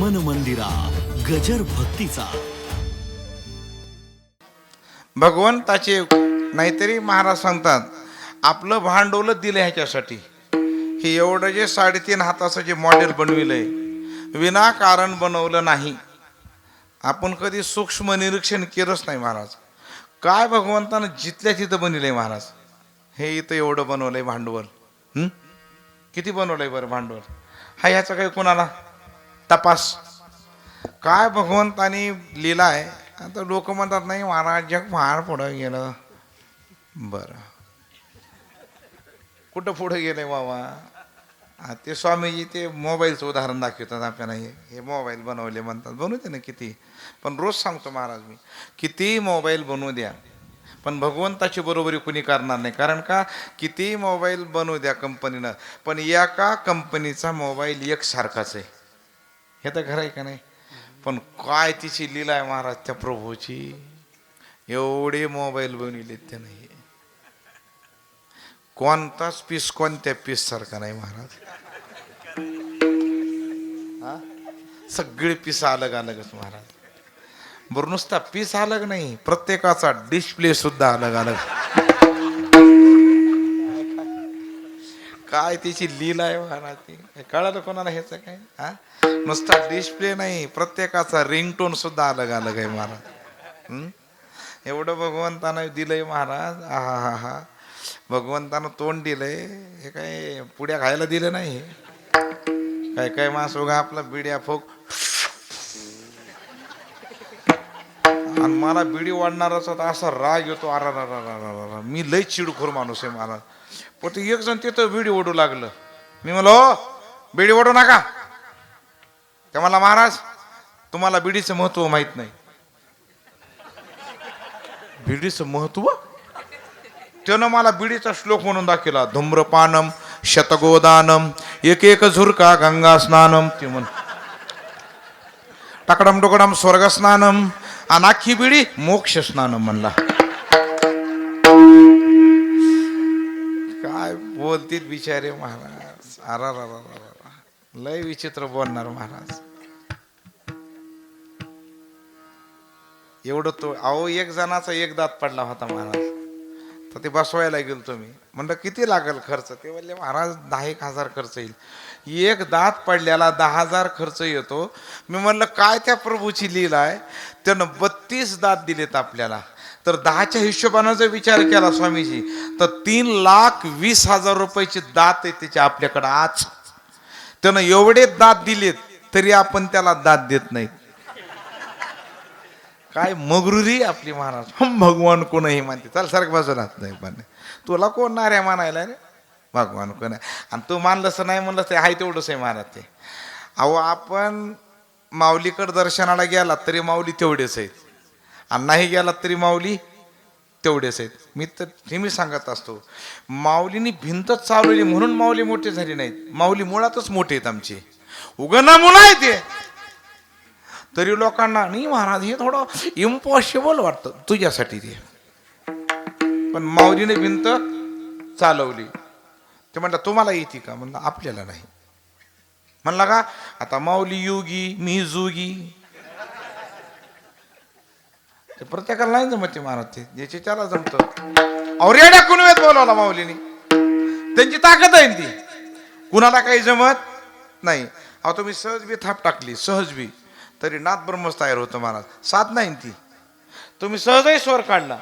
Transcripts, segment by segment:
मन मंदिरा गजर भक्तीचा. भगवंताचे नाहीतरी महाराज सांगतात आपलं भांडवल दिलं ह्याच्यासाठी. हे एवढं जे साडेतीन हाताचं जे मॉडेल बनविलंय विनाकारण बनवलं नाही. आपण कधी सूक्ष्म निरीक्षण केलंच नाही महाराज. काय भगवंतानं जिथल्या तिथं बनविलंय महाराज? हे इथं एवढं बनवलंय भांडवल. किती बनवलंय बरं भांडवल? हा ह्याचा काही कोणाला? तपास. काय भगवंतानी लिहिलाय? आता लोक म्हणतात नाही महाराज जग फार पुढं गेलं. बरं. कुठं पुढं गेलंय बाबा? हा, ते स्वामीजी ते मोबाईलचं उदाहरण दाखवतात आपल्याला. हे हे मोबाईल बनवले म्हणतात. बनवू दे ना किती. पण रोज सांगतो महाराज मी किती मोबाईल बनवू द्या. पण भगवंताची बरोबरी कुणी करणार नाही. कारण का? किती मोबाईल बनवू द्या कंपनीनं. पण एका कंपनीचा मोबाईल एकसारखाच आहे. हे तर खरं आहे का नाही? पण काय तिची लीला आहे महाराज त्या प्रभूची? एवढे मोबाईल बनविलेत त्या नाही कोणताच पीस कोणत्या पीस सारखा नाही महाराज. हा? सगळे पीस अलग अलगच महाराज. बरं नुसता पीस अलग नाही प्रत्येकाचा डिस्प्ले सुद्धा अलग अलग काय तिची लीला आहे महाराज ती. कळालं कोणाला ह्याचं काय हा? नुसता डिस्प्ले नाही प्रत्येकाचा रिंगटोन सुद्धा अलग अलग आहे महाराज. एवढं भगवंतानं दिलंय महाराज. हा हा हा भगवंतानं तोंड दिलंय. हे काय पुड्या खायला दिलं नाही? काय काय मास उगा आपला बिड्या फोक. आणि मला बिडी वाढणाराच होता असा राग येतो. अरा रा मी लय चिडखोर माणूस आहे महाराज. पण ते एक जण तिथं बिडी ओढू लागलं. मी म्हणलो बिडी ओढू नका. ते मला महाराज तुम्हाला बिडीचं महत्त्व माहीत नाही. बिडीचं महत्त्व? त्यानं मला बिडीचा श्लोक म्हणून दाखवला धूम्रपानम शतगोदानम एक एक झुरका गंगा स्नानम. ते म्हण टाकडम टुकडम स्वर्ग स्नानम अनाखी बिडी मोक्ष स्नानम म्हणला. बोलतीत बिचारे महाराज. अरा रा रा रा रा लय विचित्र बोलणार महाराज. एवढं तो अहो एक जणाचा एक दात पडला होता महाराज. तर ते बसवायला गेलो तुम्ही. म्हणलं किती लागेल खर्च? ते म्हणले महाराज दहा एक हजार खर्च येईल. एक दात पडल्याला दहा हजार खर्च येतो. मी म्हणलं काय त्या प्रभूची लीला आहे? त्यानं बत्तीस दात दिलेत आपल्याला. तर दहाच्या हिशोबानं जर विचार केला स्वामीजी तर तीन लाख वीस हजार रुपयाचे दात आहे त्याचे आपल्याकडं आज. त्यानं एवढे दात दिलेत तरी आपण त्याला दात देत नाहीत काय मगरुरी आपली महाराज. भगवान कोणही मानते. चाल सारखं बाजूला नाही पण. तुला कोण नाऱ्या मानायला रे? भगवान कोण आहे? आणि तू मानलंस नाही म्हणलं ते आहे तेवढंच आहे महाराज ते. अहो आपण माऊलीकडं दर्शनाला गेला तरी माऊली तेवढेच आहेत. आणि नाही गेलात तरी माऊली तेवढेच आहेत. मी तर नेहमी सांगत असतो माऊलीनी भिंतच चालवली म्हणून माऊली मोठे झाली नाहीत. माऊली मुळातच मोठे आहेत आमचे. उगना मुलं आहे ते. तरी लोकांना नाही महाराज हे थोडं इम्पॉसिबल वाटतं तुझ्यासाठी ते. पण माऊलीने भिंत चालवली. ते म्हणलं तुम्हाला येते का? म्हणलं आपल्याला नाही. म्हणला का आता माऊली योगी मी जोगी. ते प्रत्येकाला नाही जमत ते महाराज ते. ज्याचे त्याला जमत. औरेड्या कुणवेत बोलावला माऊलीने? त्यांची ताकद आहे ना ती. कुणाला काही जमत नाही. अहो तुम्ही सहज बी थाप टाकली सहज बी. तरी नाथ ब्रह्मच तयार होतं महाराज. साथ नाही ती. तुम्ही सहजही स्वर काढला.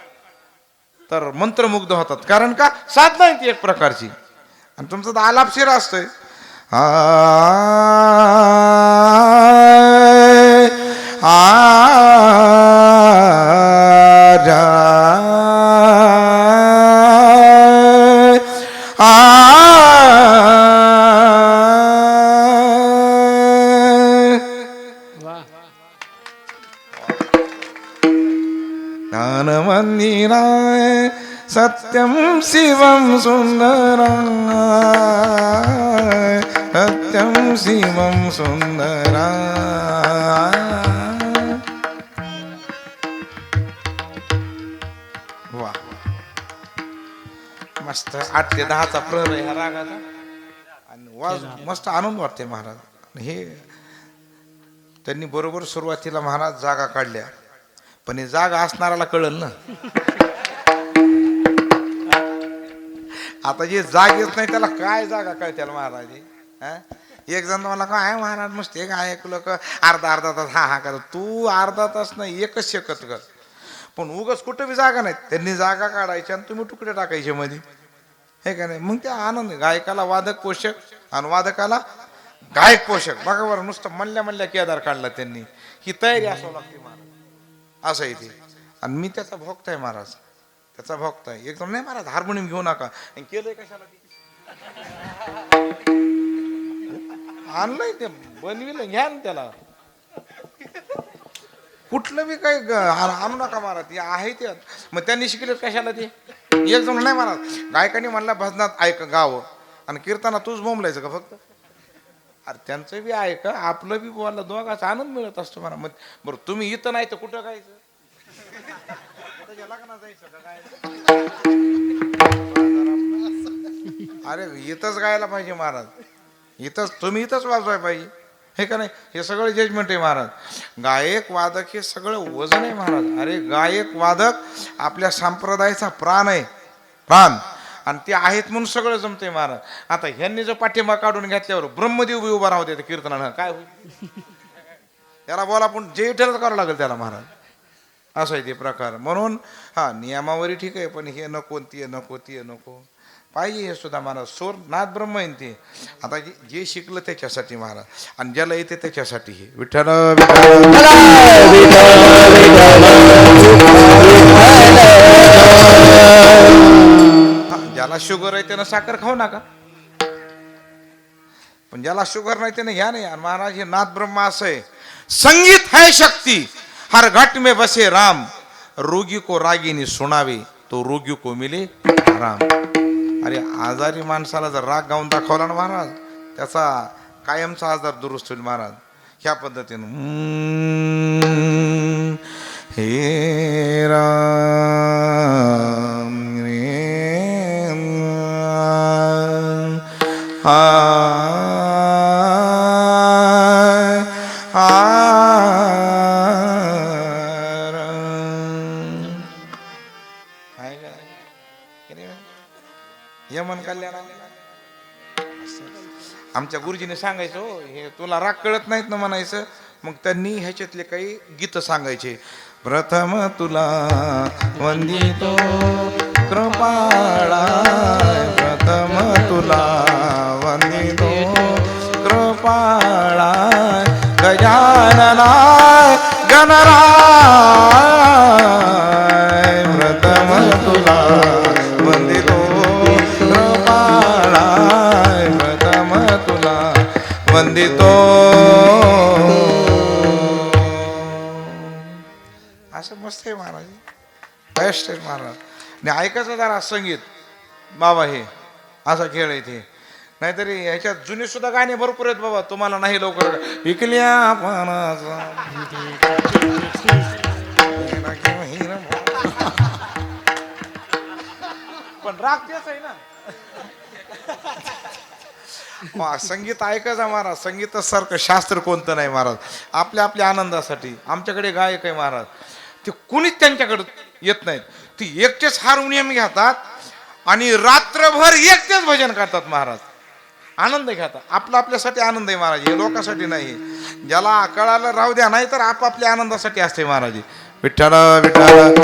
तर मंत्रमुग्ध होतात. कारण का? साथ नाही ती एक प्रकारची. आणि तुमचं तर आलापशीर शिरा असतोय आ सत्यं शिवं सुन्दराय। सत्यं शिवं सुन्दराय। वा। मस्त आठ ते दहाचा ह्या रागाचा. आणि वाज मस्त आनंद वाटते महाराज. हे त्यांनी बरोबर सुरुवातीला महाराज जागा काढल्या. पण हे जागा असणाऱ्याला कळल ना. आता जे जाग येत नाही त्याला काय जागा कळत्याला महाराज? एक जण मला काय महाराज नुसते एक ऐकलं का अर्धा अर्धा तास हा हा कर तू अर्धा तास नाही एकच शकत कर. पण उगच कुठं बी जागा नाही. त्यांनी जागा काढायची आणि तुम्ही तुकडे टाकायचे मध्ये हे का नाही? मग ते आनंद गायकाला वादक पोषक आणि वादकाला गायक पोषक. बघा बरं नुसतं मल्ल्या मल्ल्या केदार काढला त्यांनी. ही तयारी असावं लागते महाराज. असं आहे ते. आणि मी त्याचा भोगता आहे महाराज. त्याचा भक्त आहे. एकदम नाही महाराज हार्मोनियम घेऊ नका. आणि केलंय कशाला ते? आणलंय ते बनविलं घ्या ना त्याला. कुठलं बी काही ग- आणू नका महाराज ते आहे ते. मग त्यांनी शिकले कशाला ते? एक जण नाही महाराज गायकाने म्हणला भजनात ऐक गाव. आणि कीर्तना तूच बोंबलायचं का फक्त? अरे त्यांचं बी ऐक आपलं बी बोलला दोघाचा आनंद मिळत असतो मला मग बरं तुम्ही इथं नाही तर कुठं गायचं? लग्नात जायचं का काय? अरे इथंच गायला पाहिजे महाराज. इथंच तुम्ही इथंच वाजवाय पाहिजे. हे का नाही? हे सगळं जजमेंट आहे महाराज. गायक वादक हे सगळं वजन आहे महाराज. अरे गायक वादक आपल्या संप्रदायाचा प्राण आहे. प्राण. आणि ते आहेत म्हणून सगळं जमतंय महाराज. आता ह्यांनी जर पाठिंबा काढून घेतल्यावर ब्रह्मदेव बी उभा राहते कीर्तनानं. काय होईल? त्याला बोला पण जे ठरत करावं लागेल त्याला महाराज. असं आहे ते प्रकार. म्हणून हा नियमावरी ठीक आहे पण हे नको ते नको ते नको. पाहिजे हे सुद्धा महाराज सोर नाथ ब्रह्म आहे ते. आता जे शिकलं त्याच्यासाठी महाराज आणि ज्याला येते त्याच्यासाठी हे. विठ्ठल ज्याला शुगर आहे त्यानं साखर खाऊ नका. पण ज्याला शुगर नाही त्याने घ्या नाही. महाराज हे नाथ ब्रह्मा असं आहे. संगीत है शक्ती. हर घट में बसे राम। रोगी को रागिनी सुनावे तो रोगी को मिले राम। अरे आजारी माणसाला जर राग गाऊन दाखवला ना महाराज त्याचा कायमचा आजार दुरुस्त होईल महाराज. ह्या पद्धतीनं हे राम आमच्या गुरुजीने सांगायचं हो हे तुला राग कळत नाहीत ना म्हणायचं. मग त्यांनी ह्याच्यातले काही गीत सांगायचे. प्रथम तुला वंदितो कृपाळा प्रथम तुला वंदितो कृपाळा गजानना गणराय वंदितो असं मस्त आहे महाराज. बेस्ट आहे महाराज. आणि ऐकायचं जरा संगीत. बाबा हे असा खेळ आहे ते. नाहीतरी ह्याच्यात जुने सुद्धा गाणे भरपूर आहेत बाबा. तुम्हाला नाही लवकर विकल्या पण राग तेच आहे ना. संगीत ऐकायचं महाराज संगीतासारखं शास्त्र कोणतं नाही महाराज आपल्या आपल्या आनंदासाठी आमच्याकडे गायक आहे महाराज ते कुणीच त्यांच्याकडे येत नाहीत ती एकटेच हार्मोनियम घेतात आणि रात्रभर एकटेच भजन करतात महाराज आनंद घेतात आपला आपल्यासाठी आनंद आहे महाराज हे लोकांसाठी नाही ज्याला कळालं राहू द्या नाही तर आपापल्या आनंदासाठी असते महाराज विठ्ठल विठ्ठल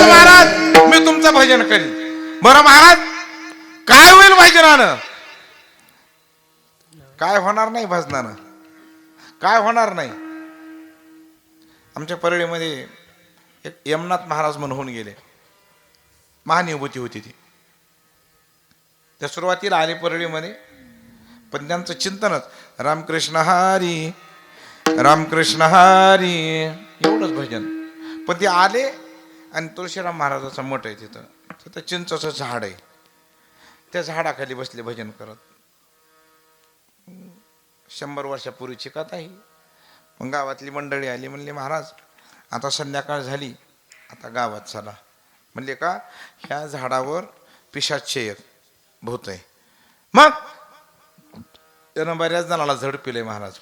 महाराज मी भजन करी. बरं महाराज काय होईल भजनानं? काय होणार नाही भजनानं. काय होणार नाही? आमच्या परळीमध्ये एक यमनाथ महाराज म्हणून होऊन गेले. महानिभूती होती ती. त्या सुरुवातीला आले परळीमध्ये पण त्यांचं चिंतनच रामकृष्ण हारी रामकृष्ण हारी एवढंच भजन. पण ते आले आणि तुळशीराम महाराजाचं मठ आहे तिथं. तिथं चिंचाचं झाड आहे. त्या झाडाखाली बसले भजन करत. शंभर वर्षापूर्वीची कथा आहे. मग गावातली मंडळी आली म्हणली महाराज आता संध्याकाळ झाली. आता गावात चला. म्हणले का? ह्या झाडावर पिशाचे एक भूत आहे मग? त्यानं बऱ्याच जणाला झडपिले महाराज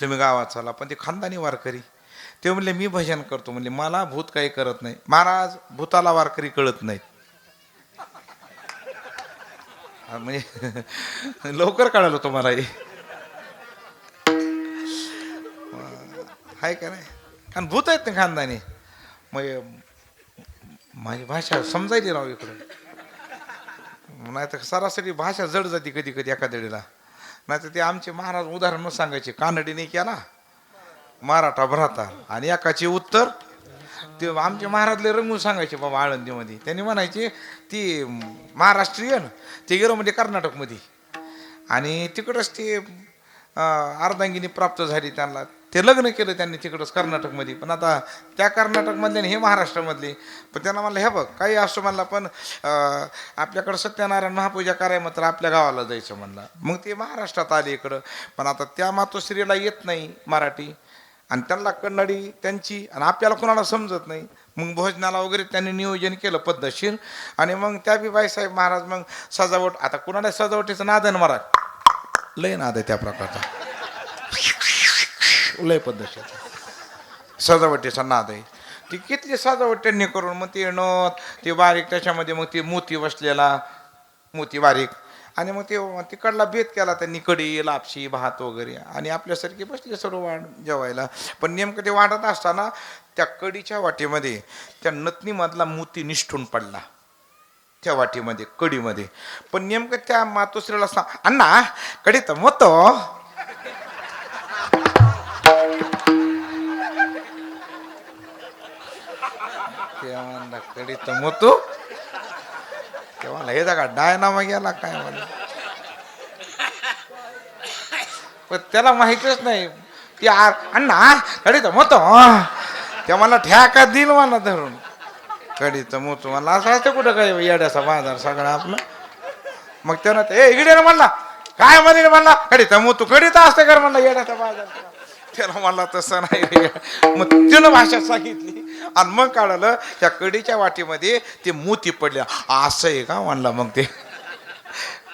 तुम्ही गावात चला पण ते खानदानी वारकरी ते म्हणले मी भजन करतो. म्हणले मला भूत काही करत नाही. महाराज भूताला वारकरी कळत नाहीत म्हणजे लवकर कळालो तुम्हाला हे. आहे का नाही? कारण भूत आहेत ना खानदानी. मग माझी भाषा समजायली राव इकडं नाही तर सरासरी भाषा जड जाते कधी कधी एखाद्या वेळेला. नाही तर ते आमचे महाराज उदाहरण सांगायचे कानडीने केला. मराठा भ्राता. आणि एकाचे उत्तर ते आमचे महाराजले रंगून सांगायचे बाबा आळंदीमध्ये. त्यांनी म्हणायचे ती महाराष्ट्रीयन ते गेलो म्हणजे कर्नाटकमध्ये. आणि तिकडंच ते अर्धांगिनी प्राप्त झाली त्यांना. ते लग्न केलं त्यांनी तिकडंच कर्नाटकमध्ये. पण आता त्या कर्नाटकमधले आणि हे महाराष्ट्रामधले पण त्यांना म्हणलं हे बघ काही असो म्हणला पण आपल्याकडं सत्यनारायण महापूजा कराय मात्र आपल्या गावाला जायचं म्हणलं. मग ते महाराष्ट्रात आले इकडं. पण आता त्या मातोश्रीला येत नाही मराठी. आणि त्यांना कन्नडी त्यांची आणि आपल्याला कोणाला समजत नाही. मग भोजनाला वगैरे त्यांनी नियोजन केलं पद्धतशीर. आणि मग त्या बी बाईसाहेब महाराज मग सजावट आता कुणाला सजावटीचं नाद महाराज लय नाद आहे त्या प्रकारचा. लय पद्धतशीर. सजावटीचा नाद आहे. ती किती सजावट त्यांनी करून मग ते नथ ते बारीक त्याच्यामध्ये मग ते मोती बसलेला मोती बारीक. आणि मग ते तिकडला बेत केला त्यांनी कडी लापशी भात वगैरे. आणि आपल्यासारखे बसले सर्व वाढ जेवायला. पण नेमकं ते वाढत असताना त्या कडीच्या वाटीमध्ये त्या नतनीमधला मोती निष्ठून पडला. त्या वाटीमध्ये कडीमध्ये. पण नेमकं त्या मातोश्रीला सांग अण्णा कडी तर मोतो. ते तर तेव्हा हे जागा डायनामा गेला काय म्हणलं पण त्याला माहितच नाही. ती आ- अण्णा कडी तर मोतो. त्या मला ठ्याका दिल मला धरून. कडी तर मोतो मला असं असतं कुठं काय येड्याचा बाजार सगळा आपला. मग त्यानं ते, इकडे ना म्हणला. काय म्हणले म्हणला? कडी तर मोतो कडी तर असते कर म्हणला येड्याचा बाजार. त्याला म्हणला तसं नाही रे. मग त्यानं भाषा सांगितली. आणि मग काढलं त्या कडीच्या वाटीमध्ये ते मोती पडले. असं आहे का म्हणला मग ते?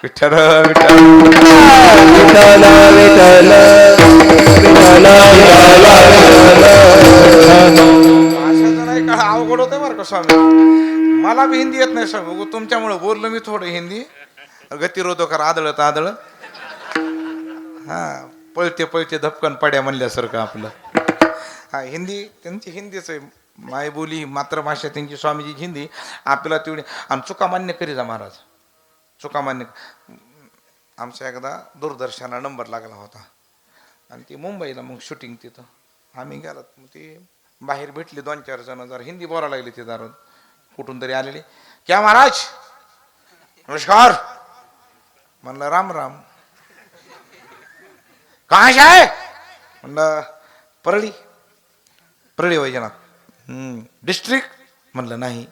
विठ्ठल विठ्ठल. विठ्ठल नाही का अवघड होतं बरं का स्वामी. मला बी हिंदी येत नाही स्वामी. तुमच्यामुळं बोललो मी थोडं हिंदी. गतिरोधक आदळत आदळत. हा. पळते पळते धपकन पड्या म्हणल्यासारखं आपलं. हा हिंदी त्यांची हिंदीच आहे. मायबोली मातृभाषा त्यांची स्वामीजी हिंदी. आपल्याला तेवढी आणि चुका मान्य करी जा महाराज. चुका मान्य आमचा एकदा दूरदर्शना नंबर लागला होता. आणि ती मुंबईला मग शूटिंग तिथं. आम्ही गेलात मग ती बाहेर भेटली दोन चार जण. जरा हिंदी बोलायला लागली ती दारात. कुठून तरी आलेली. क्या महाराज? नमस्कार. म्हणलं राम राम. कहाँ से आहे म्हणलं परळी. परळी वैजनाथ डिस्ट्रिक्ट म्हणलं नाही.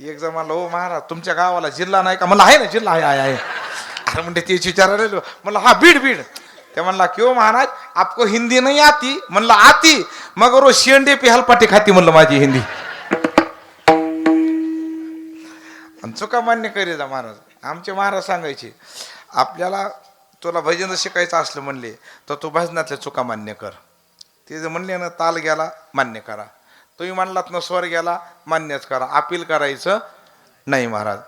एक जण म्हणलं हो महाराज तुमच्या गावाला जिल्हा नाही का? म्हणलं आहे ना जिल्हा आहे आहे अरे म्हणते तेच विचारायला म्हणलं हा बीड बीड. ते म्हणला क्यों महाराज आपको हिंदी नहीं आती? म्हणलं आती. मगर वो शेंडे पे हलपाटी खाती म्हणलं माझी हिंदी. चुका मान्य करी जा महाराज. आमचे महाराज सांगायचे आपल्याला तुला भजन शिकायचं असलं म्हणले तर तू भजनातल्या चुका मान्य कर. ते जर म्हणले ना ताल गेला मान्य करा. तुम्ही म्हणलात ना स्वर गेला मान्यच करा. अपील करायचं नाही महाराज.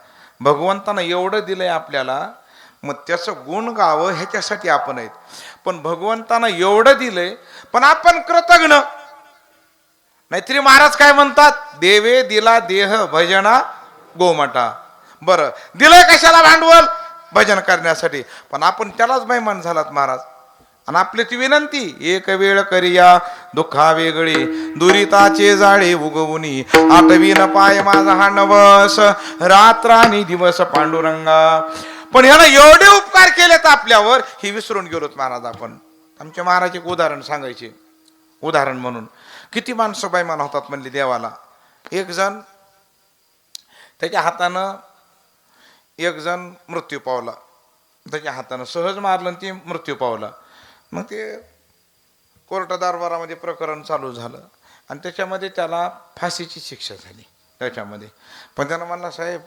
भगवंतानं एवढं दिलंय आपल्याला मग त्याचं गुण गावं ह्याच्यासाठी आपण आहेत. पण भगवंतानं एवढं दिलंय पण आपण कृतज्ञ नाहीतरी महाराज काय म्हणतात? देवे दिला देह भजना गोमटा. बरं. दिलंय कशाला भांडवल? भजन करण्यासाठी. पण आपण त्यालाच मेहमान झालात महाराज. आणि आपली ती विनंती एक वेळ करिया दुःखा वेगळी दुरिताचे जाळे उगवुनी. आठवीन पाय माझा हा नवस रात्रानी दिवस पांडुरंगा. पण ह्यानं एवढे उपकार केलेत आपल्यावर हे विसरून गेलोत महाराज आपण. आमचे महाराज एक उदाहरण सांगायचे. उदाहरण म्हणून. किती माणसं बैमान होतात म्हणले देवाला. एक जण त्याच्या हातानं एक जण मृत्यू पावला. त्याच्या हातानं सहज मारलं आणि ते मृत्यू पावला. मग ते कोर्ट दरबारामध्ये प्रकरण चालू झालं. आणि त्याच्यामध्ये त्याला फाशीची शिक्षा झाली. त्याच्यामध्ये. पण त्यानं म्हणला साहेब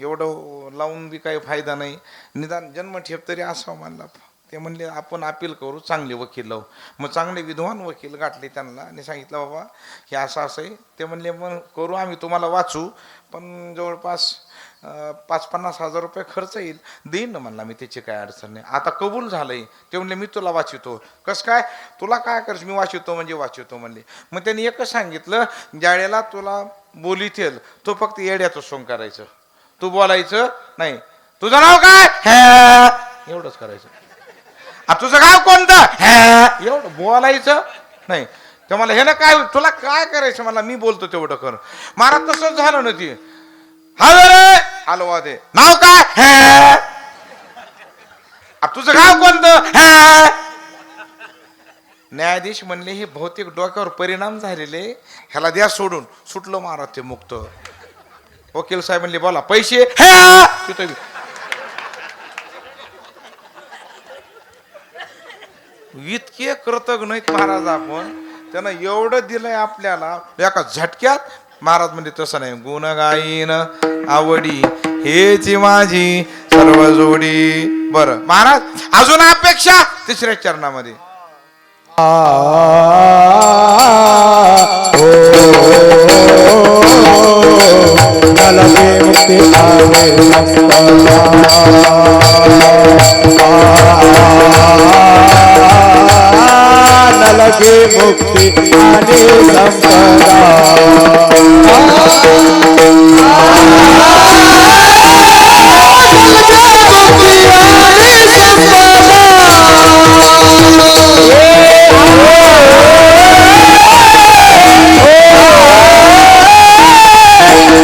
एवढं लावून बी काही फायदा नाही. निदान जन्मठेप तरी असावं म्हणला. ते म्हणले आपण अपील करू चांगले वकील लावू. मग चांगले विद्वान वकील गाठले त्यांना. आणि सांगितलं बाबा हे असं असं आहे. ते म्हणले मग करू आम्ही तुम्हाला वाचू. पण जवळपास पाच पन्नास हजार रुपये खर्च येईल. देईन ना म्हणला मी त्याची काय अडचण नाही. आता कबूल झालंय. ते म्हणले मी तुला वाचितो. कसं काय? तुला काय करायचं? मी वाचितो म्हणजे वाचितो म्हणले. मग त्यांनी एकच सांगितलं ज्यावेळेला तुला बोलीतील तो फक्त येड्याचं सोंग करायचं. तू बोलायचं नाही. तुझं नाव काय? हॅ. एवढंच करायचं. तुझं गाव कोणतं? एवढं बोलायचं नाही. ते मला हे ना काय तुला काय करायचं? मला मी बोलतो तेवढं कर. महाराज तसंच झालं ना ती. हा आलो वादे नाव काय? हॅ. आ, तुझं गाव कोणतं? हॅ. न्यायाधीश म्हणले हे बहुतेक डोक्यावर परिणाम झालेले ह्याला द्या सोडून. सुटलं महाराज ते मुक्त. वकील साहेब म्हणले बोला पैसे? हॅ. तिथं बी. इतके कृतज्ञ नाहीत महाराज आपण. त्यानं एवढं दिलंय आपल्याला एका झटक्यात महाराज म्हणजे तसं नाही गुण गायीन आवडी हेच माझी सर्व जोडी बर महाराज अजून अपेक्षा तिसऱ्या चरणामध्ये नलके आवे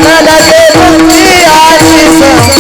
नलके मुक्ति आने संपदा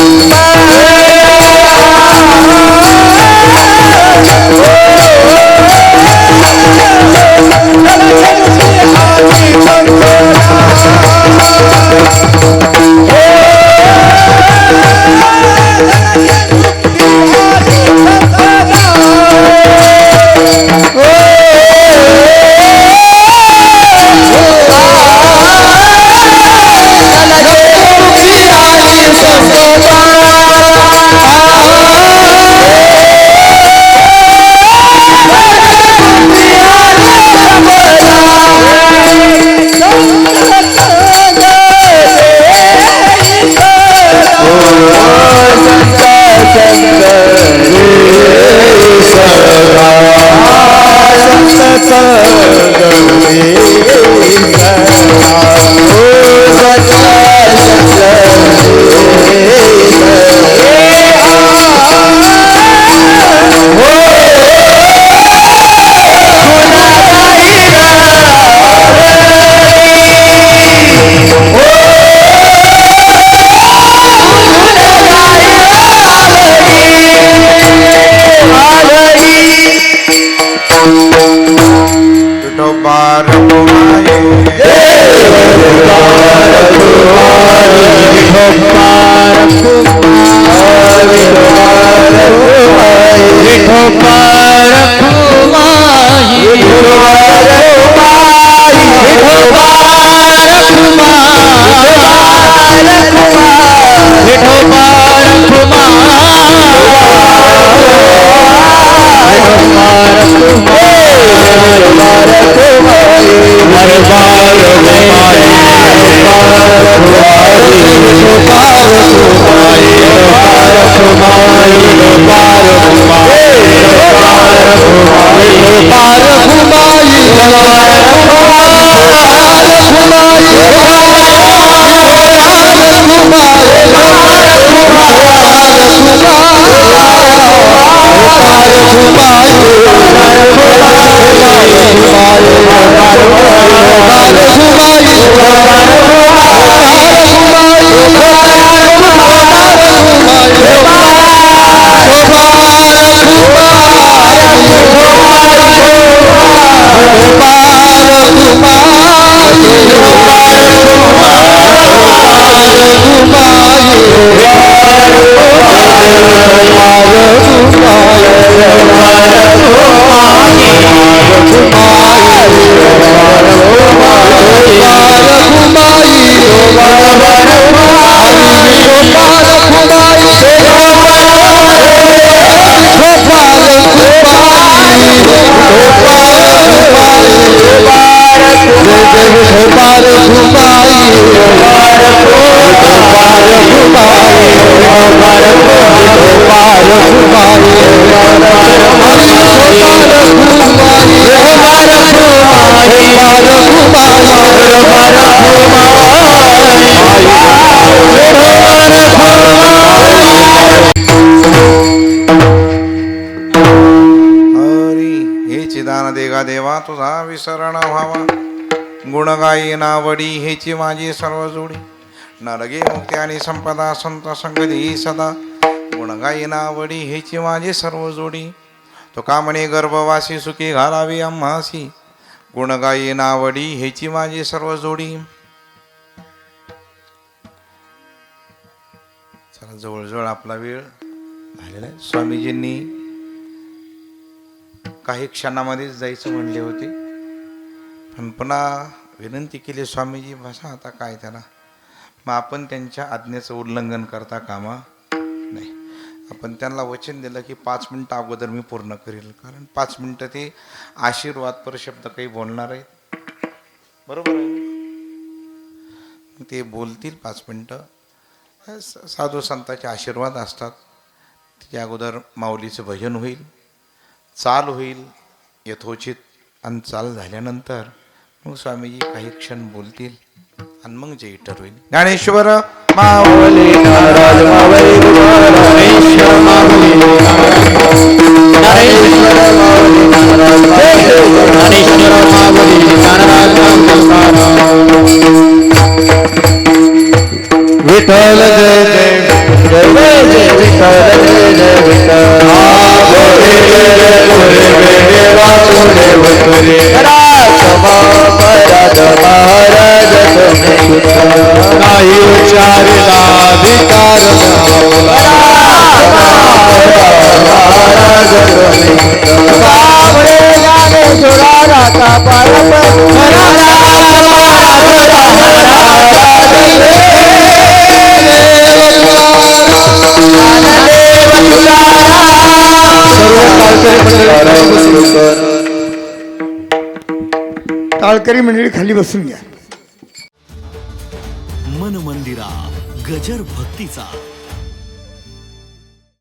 गावा व्हावा गुणगायी नावडी हेची माझी सर्व जोडी. नरगे मुक्ती आणि संपदा संत संगती सदा. गुणगायी नावडी हेची माझी सर्व जोडी. तो कामणे गर्भवासी सुखी घालावी आम्हासी गुणगायी नावडी हेची माझी सर्व जोडी. चला जवळजवळ आपला वेळ झालेला आहे. स्वामीजींनी काही क्षणामध्येच जायचं म्हणले होते. पण पुन्हा विनंती केली स्वामीजी भाषा आता काय त्याला. मग आपण त्यांच्या आज्ञेचं उल्लंघन करता कामा नाही. आपण त्यांना वचन दिलं की पाच मिनटं अगोदर मी पूर्ण करेल. कारण पाच मिनटं ते आशीर्वादपर शब्द काही बोलणार आहेत. बरोबर आहे? ते बोलतील पाच मिनटं. स- साधू संतांचे आशीर्वाद असतात. त्याच्या अगोदर माऊलीचं भजन होईल. चाल होईल. यथोचित आणि चाल झाल्यानंतर मग स्वामीजी काही क्षण बोलतील आणि मग जे इटर होईल ज्ञानेश्वर माऊली नाराज मावळी ज्ञानेश्वर माऊली ज्ञानेश्वर माऊली ज्ञानेश्वर माऊली ज्ञानराज विठ्ठल जय जय जय जय जय विठ्ठल जय जय विठ्ठल गोरे महाराज नाही उच्चारिला धिकार महाराज राता परम टाळकरी मंडळी काळकरी मंडळी खाली बसून घ्या. मन मंदिरा गजर भक्तीचा.